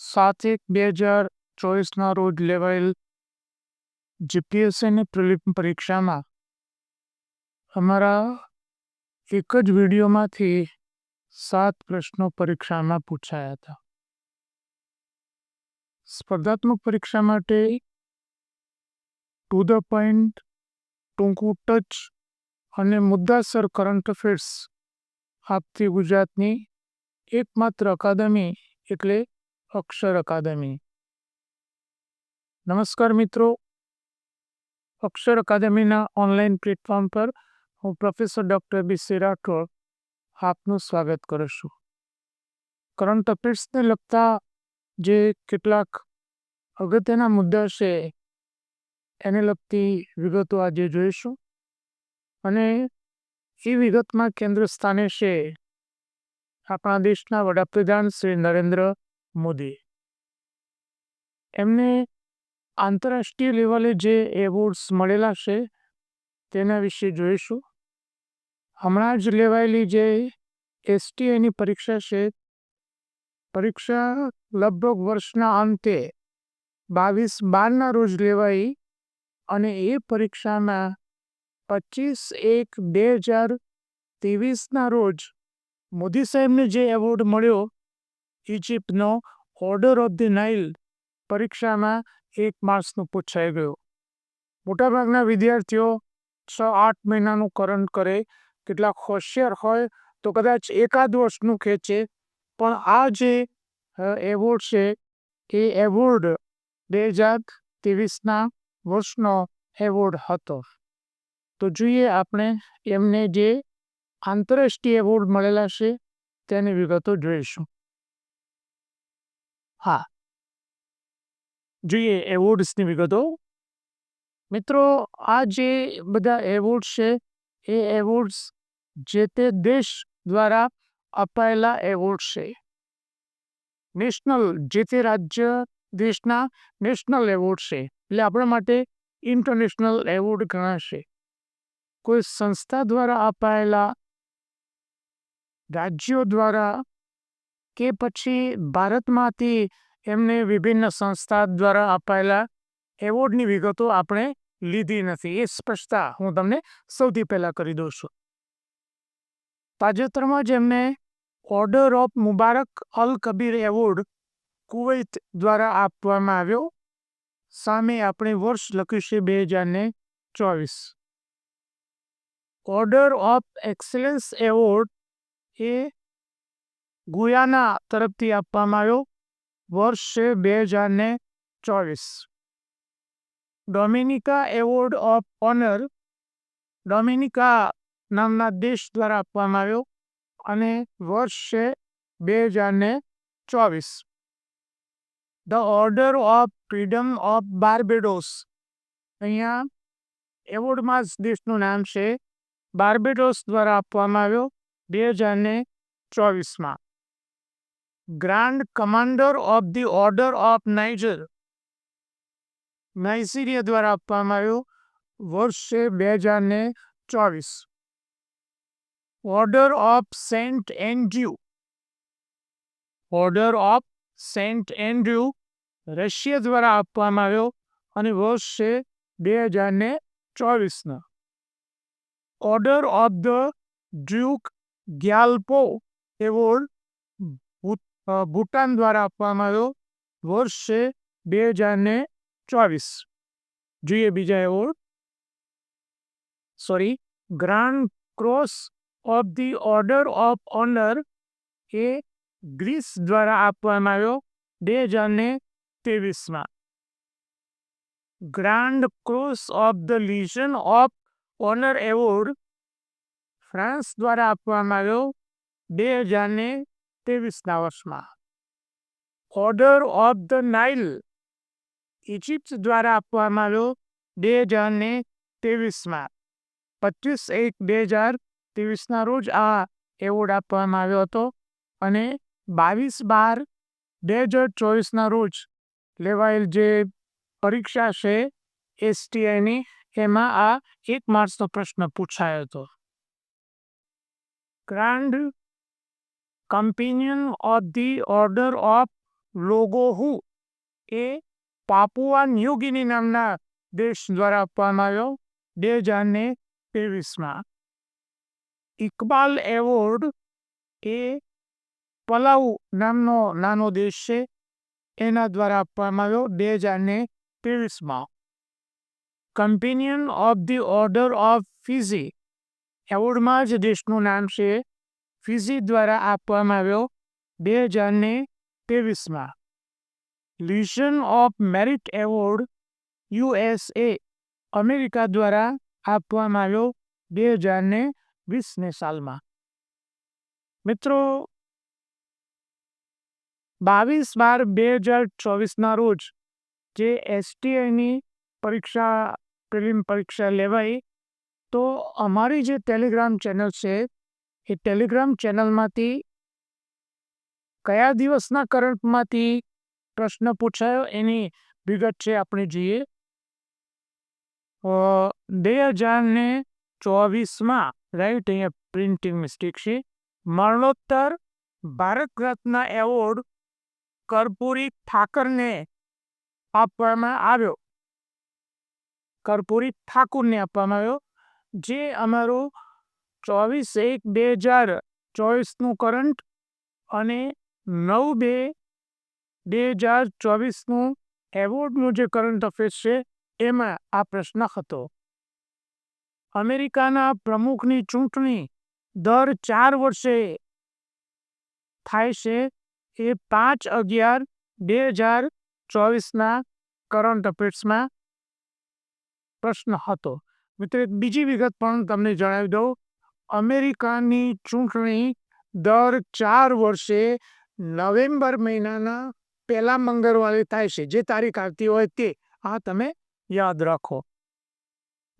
સાત એક બે હજાર ચોવીસના રોજ લેવાયેલ જીપીએસસીની પ્રિલિમ પરીક્ષામાં. અમારા એક જ વિડીયોમાંથી સાત પ્રશ્નો પરીક્ષામાં પૂછાયા હતા. સ્પર્ધાત્મક પરીક્ષા માટે ટુ ધ પોઈન્ટ ટૂંકું ટચ અને મુદ્દાસર કરંટ અફેર્સ આપતી ગુજરાતની એકમાત્ર અકાદમી એટલે અક્ષર અકાદમી. નમસ્કાર મિત્રો. અક્ષર અકાદમીના ઓનલાઈન પ્લેટફોર્મ પર હું professor doctor B. C. Rathod આપનું સ્વાગત કરું છું. કરંટ અફેર્સને લગતા જે કેટલાક અગત્યના મુદ્દા છે, એને લગતી વિગતો આજે જોઈશું. અને એ વિગતમાં કેન્દ્ર સ્થાને છે આપણા દેશના વડાપ્રધાન શ્રી નરેન્દ્ર મોદી. એમને આંતરરાષ્ટ્રીય લેવલે જે એવોર્ડ્સ મળેલા છે, તેના વિશે જોઈશું. હમણાં જ લેવાયેલી જે એસટીએની પરીક્ષા છે, પરીક્ષા લગભગ વર્ષના અંતે બાવીસ બારના રોજ લેવાઈ અને એ પરીક્ષાના પચીસ એક બે હજાર ત્રેવીસના રોજ મોદી સાહેબને જે એવોર્ડ મળ્યો ઇજિપ્તનો ઓર્ડર ઓફ ધી નાઇલ પરીક્ષામાં એક માર્ક્સનું પૂછાઈ ગયું. મોટાભાગના વિદ્યાર્થીઓ છ આઠ મહિનાનું કરંટ કરે, કેટલાક હોશિયાર હોય તો કદાચ એકાદ વર્ષનું ખેંચે, પણ આ જે એવોર્ડ છે, એ એવોર્ડ બે હજાર ત્રેવીસના વર્ષનો એવોર્ડ હતો. તો જોઈએ આપણે એમને જે આંતરરાષ્ટ્રીય એવોર્ડ મળેલા છે તેની વિગતો જોઈશું. હા. જોઈએ એવોર્ડ્સની વિગતો. મિત્રો, આ જે બધા એવોર્ડ છે, એ એવોર્ડ્સ જે તે દેશ દ્વારા અપાયેલા એવોર્ડ છે. નેશનલ જે તે રાજ્ય દેશના નેશનલ એવોર્ડ છે. એટલે આપણા માટે ઇન્ટરનેશનલ એવોર્ડ ગણાશે. કોઈ સંસ્થા દ્વારા અપાયેલા રાજ્યો દ્વારા કે પછી ભારતમાંથી એમને વિભિન્ન સંસ્થા દ્વારા અપાયેલા એવોર્ડની વિગતો આપણે લીધી નથી. એ સ્પષ્ટતા હું તમને સૌથી પહેલાં કરી દઉં છું. તાજેતરમાં જ એમને ઓર્ડર ઓફ મુબારક અલ કબીર એવોર્ડ કુવૈત દ્વારા આપવામાં આવ્યો. સામે આપણે વર્ષ લખ્યું બે હજારને ચોવીસ. ઓર્ડર ઓફ એક્સલન્સ એવોર્ડ એ ગુયાના તરફથી આપવામાં આવ્યો. વર્ષ છે બે હજાર ને ચોવીસ. Dominica award of honour Dominica નામના દેશ દ્વારા આપવામાં આવ્યો અને વર્ષ છે બે હજાર ને ચોવીસ. The order of freedom of Barbados. અહીંયા એવોર્ડમાં જ દેશનું નામ છે. બાર્બેડોસ દ્વારા આપવામાં આવ્યો બે હજાર ને ચોવીસમાં. Grand commander of the order of Niger Nigeria દ્વારા આપવામાં આવ્યો વર્ષે બે હજાર ને ચોવીસ. Order of Saint Andrew order of Saint Andrew Russia દ્વારા આપવામાં આવ્યો અને વર્ષ છે બે હજાર ને ચોવીસના. Order of the Druk Gyalpo award Bhutan દ્વારા આપવામાં આવ્યો વર્ષ છે બે હજાર ને ચોવીસ. જોઈએ બીજા award sorry grand cross of the order of honour A Greece દ્વારા આપવામાં આવ્યો બે હજાર ને ત્રેવીસમાં. Grand cross of the legion of honour award France દ્વારા આપવામાં આવ્યો બે હજાર ને ત્રેવીસના વર્ષમાં order of the Nile Egypt દ્વારા આપવામાં આવ્યો બે હજાર ને ત્રેવીસમાં પચીસ એક બે હજાર ત્રેવીસના રોજ આ એવોર્ડ આપવામાં આવ્યો હતો અને બાવીસ બાર બે હજાર ચોવીસના રોજ લેવાયેલ જે પરીક્ષા છે એસટીઆઈની એમાં આ એક માર્ચનો પ્રશ્ન પૂછાયો હતો grand companion of the order of Logohu A Papua New Guinea નામના દેશ દ્વારા આપવામાં આવ્યો, બે હજાર ને ત્રેવીસમાં. ઇકબાલ એવોર્ડ એ પલાઉ નામનો નાનો દેશ છે, એના દ્વારા આપવામાં આવ્યો બે હજાર ને ત્રેવીસમાં. Companion of the order of Fiji એવોર્ડમાં જ દેશનું નામ છે ફિઝી દ્વારા આપવામાં આવ્યો બે હજારને ત્રેવીસમાં. Legion of merit award USA America દ્વારા આપવામાં આવ્યો બે હજારને વીસને સાલમાં. મિત્રો, બાવીસ બાર બે હજાર ચોવીસના રોજ જે એસટીઆઈની પરીક્ષા, પ્રિલિમ પરીક્ષા લેવાઈ, તો અમારી જે ટેલિગ્રામ ચેનલ છે એ ટેલિગ્રામ ચેનલમાંથી કયા દિવસના કરંટમાંથી પ્રશ્ન પૂછાયો એની વિગત છે આપણે જોઈએ. બે હજાર ચોવીસમાં, રાઈટ, અહીંયા પ્રિન્ટિંગ મિસ્ટેક છે. મરણોત્તર ભારત રત્ન એવોર્ડ કર્પૂરી ઠાકરને આપવામાં આવ્યો. કર્પૂરી ઠાકુરને આપવામાં આવ્યો, જે અમારું ચોવીસ એક બે હજાર ચોવીસનું કરંટ અને નવ બે બે હજાર ચોવીસનું એવોર્ડનું જે કરંટ અફેર્સ છે, એમાં આ પ્રશ્ન હતો. અમેરિકાના પ્રમુખની ચૂંટણી દર ચાર વર્ષે થાય છે, એ પાંચ અગિયાર બે હજાર ચોવીસના કરંટ અફેર્સમાં પ્રશ્ન હતો. મિત્રો, એક બીજી વિગત પણ તમને જણાવી દઉં. અમેરિકાની ચૂંટણી દર ચાર વર્ષે નવેમ્બર મહિનાના પહેલા મંગળવારે થાય છે. જે તારીખ આવતી હોય તે. આ તમે યાદ રાખો.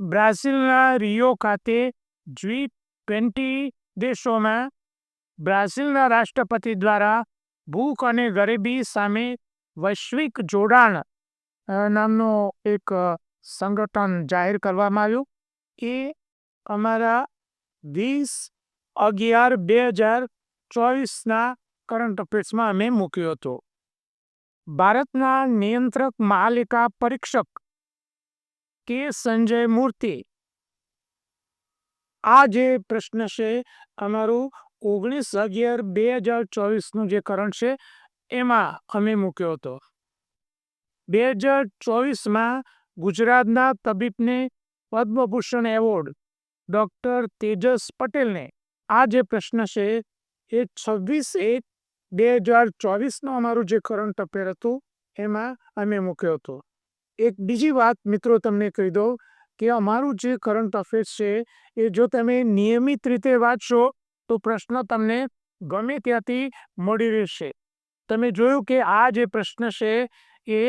બ્રાઝિલના રિયો ખાતે જી ટ્વેન્ટી દેશોમાં બ્રાઝિલના રાષ્ટ્રપતિ દ્વારા ભૂખ અને ગરીબી સામે વૈશ્વિક જોડાણ નામનો એક સંગઠન જાહેર કરવામાં આવ્યું. એ અમારા વીસ અગિયાર બે હજાર ચોવીસના કરંટ અફેર્સમાં અમે મૂક્યો હતો. ભારતના નિયંત્રક મહાલિકા પરીક્ષક કે સંજય મૂર્તિ. આ જે પ્રશ્ન છે, અમારું ઓગણીસ અગિયાર બે હજાર ચોવીસનું જે કરંટ છે, એમાં અમે મૂક્યો હતો. બે હજાર ચોવીસમાં ગુજરાતના તબીબને પદ્મભૂષણ એવોર્ડ ડૉક્ટર તેજસ પટેલને આ જે પ્રશ્ન છે, એ છવ્વીસ એક બે હજાર ચોવીસનું અમારું જે કરંટ અફેર હતું, એમાં અમે મૂક્યો હતો. એક બીજી વાત મિત્રો તમને કહી દઉં કે અમારું જે કરંટ અફેર્સ છે, એ જો તમે નિયમિત રીતે વાંચશો, તો પ્રશ્ન તમને ગમે ત્યાંથી મળી રહેશે. તમે જોયું કે આ જે પ્રશ્ન છે, એ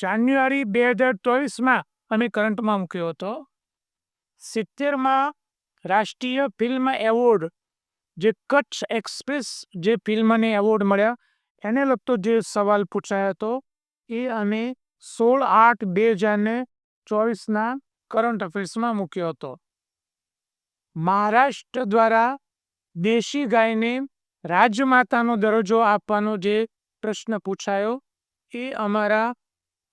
જાન્યુઆરી બે હજાર ચોવીસમાં અમે કરંટમાં મૂક્યો હતો. સિત્તેરમાં રાષ્ટ્રીય ફિલ્મ એવોર્ડ, જે કચ્છ એક્સપ્રેસ જે ફિલ્મને એવોર્ડ મળ્યા, એને લગતો જે સવાલ પૂછાયો હતો, એ અમે સોળ આઠ બે હજારને ચોવીસના કરંટ અફેર્સમાં મૂક્યો હતો. મહારાષ્ટ્ર દ્વારા દેશી ગાયને રાજમાતાનો દરજ્જો આપવાનો જે પ્રશ્ન પૂછાયો, એ અમારા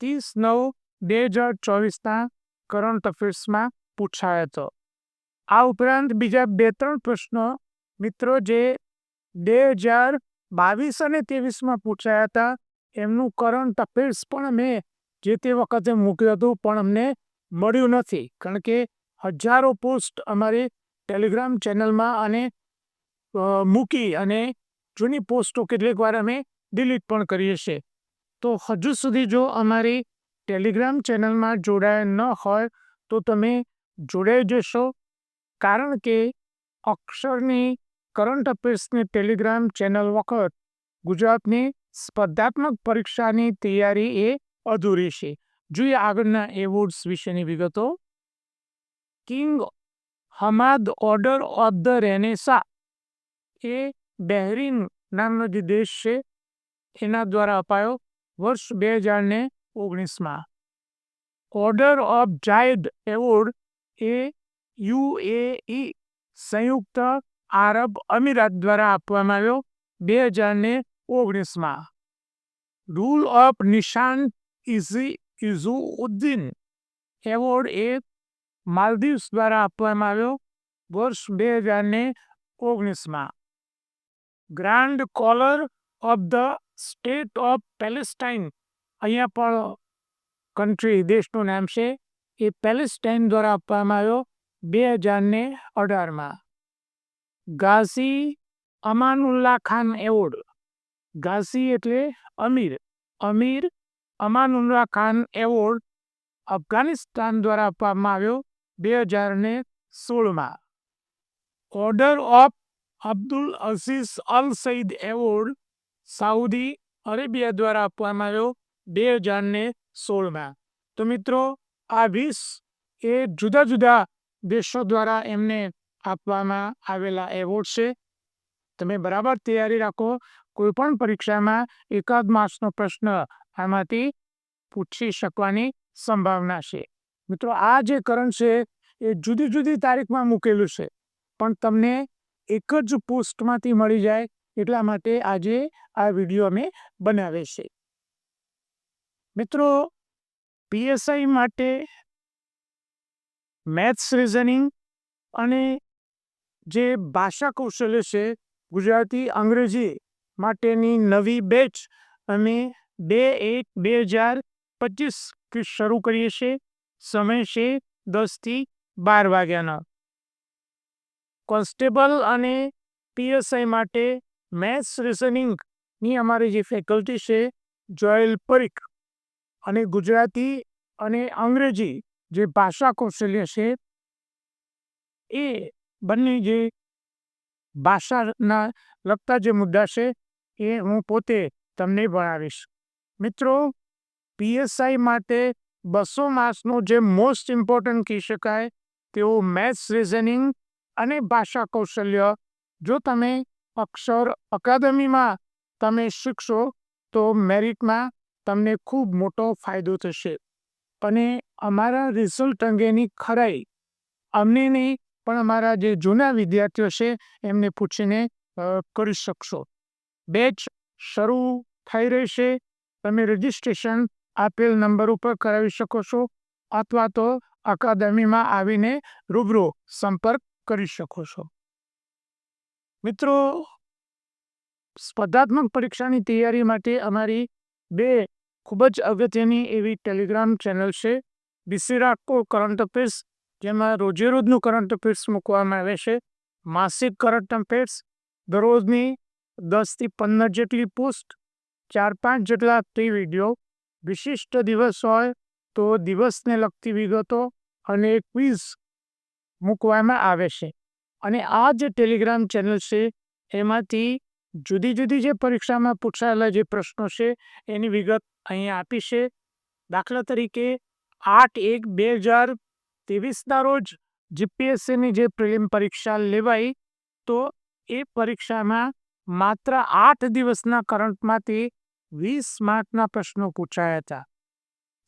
ત્રીસ નવ બે હજાર ચોવીસના કરંટ અફેર્સમાં પૂછાયો હતો. આ ઉપરાંત બીજા બે ત્રણ પ્રશ્નો મિત્રો જે બે હજાર બાવીસ અને ત્રેવીસમાં પૂછાયા હતા, એમનું કરંટ અફેર્સ પણ મેં જે તે વખતે મૂક્યું હતું પણ અમને મળ્યું નથી. કારણ કે હજારો પોસ્ટ અમારી ટેલિગ્રામ ચેનલમાં અને મૂકી અને જૂની પોસ્ટો કેટલીક વાર અમે ડિલીટ પણ કરીએ છીએ. તો હજુ સુધી જો અમારી ટેલિગ્રામ ચેનલમાં જોડાયા ન હોય, તો તમે જોડાઈ જશો. કારણ કે અક્ષરની કરંટ અફેર્સની ટેલિગ્રામ ચેનલ વખત ગુજરાતની સ્પર્ધાત્મક પરીક્ષાની તૈયારી એ અધૂરી છે. જોઈએ આગળના એવોર્ડ્સ વિશેની વિગતો. King Hamad order of the Renaissance A Bahrain નામનો જે દેશ છે, એના દ્વારા અપાયો વર્ષ બે હજાર ને ઓગણીસમાં. ઓર્ડર ઓફ જાયદ એવોર્ડ એ યુએઈ સંયુક્ત આરબ અમીરાત દ્વારા આપવામાં આવ્યો બે હજાર ને ઓગણીસમાં. રૂલ ઓફ નિશાન ઇઝી ઇઝુઉદ્દીન એવોર્ડ એ માલદીવ્સ દ્વારા આપવામાં આવ્યો વર્ષ બે હજાર ને ઓગણીસમાં. Grand collar of the state of Palestine અહીંયા પણ કન્ટ્રી દેશનું નામ છે. એ પેલેસ્ટાઇન દ્વારા આપવામાં આવ્યો બે હજારને અઢારમાં. ગાઝી અમાનુલ્લા ખાન એવોર્ડ. ગાઝી એટલે અમીર. અમીર અમાનુલ્લા ખાન એવોર્ડ અફઘાનિસ્તાન દ્વારા આપવામાં આવ્યો બે હજારને સોળમાં. Order of Abdul Aziz Al Saud award Saudi Arabia દ્વારા આપવામાં આવ્યો બે હજારને સોળમાં. તો મિત્રો આ વીસ એ જુદા જુદા દેશો દ્વારા એમને આપવામાં આવેલા એવોર્ડ છે. તમે બરાબર તૈયારી રાખો કોઈ પણ પરીક્ષામાં એકાદ માર્ક્સનો પ્રશ્ન આમાંથી પૂછી શકવાની સંભાવના છે. મિત્રો, આ જે કરંટ છે, એ જુદી જુદી તારીખમાં મૂકેલું છે, પણ તમને એક જ પોસ્ટમાંથી મળી જાય એટલા માટે આજે આ વીડિયો અમે બનાવે છે મિત્રો પીએસઆઈ માટે મેથ્સ રિઝનિંગ અને જે ભાષા કૌશલ્ય છે ગુજરાતી અંગ્રેજી માટેની નવી બેચ અમે બે એક બે હજાર પચીસ શરૂ કરીએ છીએ. સમય છે દસથી બાર વાગ્યાના. કોન્સ્ટેબલ અને પીએસઆઈ માટે મેથ્સ રિઝનિંગની અમારી જે ફેકલ્ટી છે, જોયલ પરીખ અને ગુજરાતી અને અંગ્રેજી જે ભાષા કૌશલ્ય છે, એ બંને જે ભાષાના લગતા જે મુદ્દા છે, એ હું પોતે તમને ભણાવીશ. મિત્રો પીએસઆઈ માટે બસો માર્ક્સનો જે મોસ્ટ ઇમ્પોર્ટન્ટ કહી શકાય, તેઓ મેથ્સ રિઝનિંગ અને ભાષા કૌશલ્ય. જો તમે અક્ષર અકાદમીમાં તમે શીખશો, તો મેરિટમાં તમને ખૂબ મોટો ફાયદો થશે. અને અમારા રિઝલ્ટ અંગેની ખરાઈ અમને નહીં, પણ અમારા જે જૂના વિદ્યાર્થીઓ છે, એમને પૂછીને કરી શકશો. બેચ શરૂ થઈ રહેશે તમે રજિસ્ટ્રેશન આપેલ નંબર ઉપર કરાવી શકો છો અથવા તો અકાદમીમાં આવીને રૂબરૂ સંપર્ક કરી શકો છો. મિત્રો, સ્પર્ધાત્મક પરીક્ષાની તૈયારી માટે અમારી બે ખૂબ જ અગત્યની એવી ટેલિગ્રામ ચેનલ છે બિસિરાકો કરંટ અફેર્સ, જેમાં રોજે રોજનું કરંટ અફેર્સ મૂકવામાં આવે છે. માસિક કરંટ અફેર્સ દરરોજની દસથી પંદર જેટલી પોસ્ટ, ચાર પાંચ જેટલા ફ્રી વીડિયો, વિશિષ્ટ દિવસ હોય તો દિવસને લગતી વિગતો અને ક્વિઝ મૂકવામાં આવે છે. અને આ જે ટેલિગ્રામ ચેનલ છે, એમાંથી જુદી જુદી જે પરીક્ષામાં પૂછાયેલા જે પ્રશ્નો છે, એની વિગત અહીંયા આપી છે. દાખલા તરીકે, આઠ એક બે હજાર ત્રેવીસના રોજ જીપીએસસીની જે પ્રિલિમ પરીક્ષા લેવાઈ, તો એ પરીક્ષામાં માત્ર આઠ દિવસના કરંટમાંથી વીસ માર્કના પ્રશ્નો પૂછાયા હતા.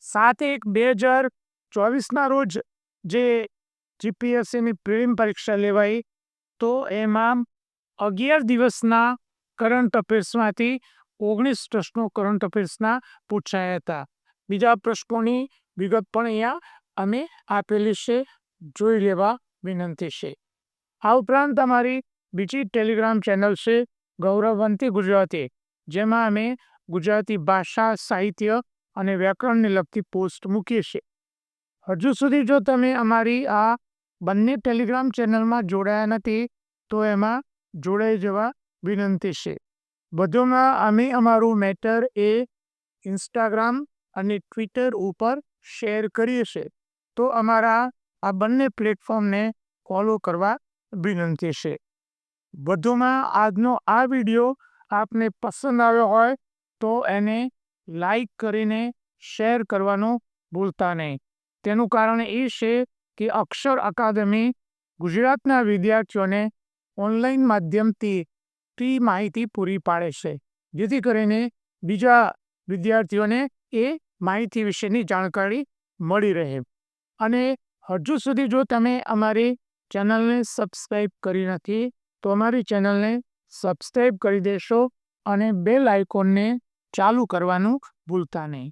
સાત એક બે હજાર ચોવીસના રોજ જે જીપીએસસીની પ્રિલિમ પરીક્ષા લેવાઈ, તો એમાં અગિયાર દિવસના કરંટ અફેર્સમાંથી ઓગણીસ પ્રશ્નો કરંટ અફેર્સના પૂછાયા હતા. બીજા પ્રશ્નોની વિગત પણ અહીંયા અમે આપેલી છે, જોઈ લેવા વિનંતી છે. આ ઉપરાંત અમારી બીજી ટેલિગ્રામ ચેનલ છે, ગૌરવવંતી ગુજરાતી, જેમાં અમે ગુજરાતી ભાષા, સાહિત્ય અને વ્યાકરણને લગતી પોસ્ટ મૂકીએ છીએ. હજુ સુધી જો તમે અમારી આ બંને ટેલિગ્રામ ચેનલમાં જોડાયા નથી, તો એમાં જોડાઈ જવા વિનંતી છે. વધુમાં અમે અમારું મેટર એ ઇન્સ્ટાગ્રામ અને ટ્વિટર ઉપર શેર કરીએ છીએ. તો અમારા આ બંને પ્લેટફોર્મને ફોલો કરવા વિનંતી છે. વધુમાં આજનો આ વીડિયો આપને પસંદ આવ્યો હોય તો એને લાઈક કરીને શેર કરવાનું ભૂલતા નહીં. તેનું કારણ એ છે કે અક્ષર અકાદમી ગુજરાતના વિદ્યાર્થીઓને ઓનલાઈન માધ્યમથી ફ્રી માહિતી પૂરી પાડે છે. જેથી કરીને બીજા વિદ્યાર્થીઓને એ માહિતી વિશેની જાણકારી મળી રહે. અને હજુ સુધી જો તમે અમારી ચેનલને સબસ્ક્રાઈબ કરી નથી, તો અમારી ચેનલને સબસ્ક્રાઈબ કરી દેશો અને બેલ આઇકોનને ચાલુ કરવાનું ભૂલતા નહીં.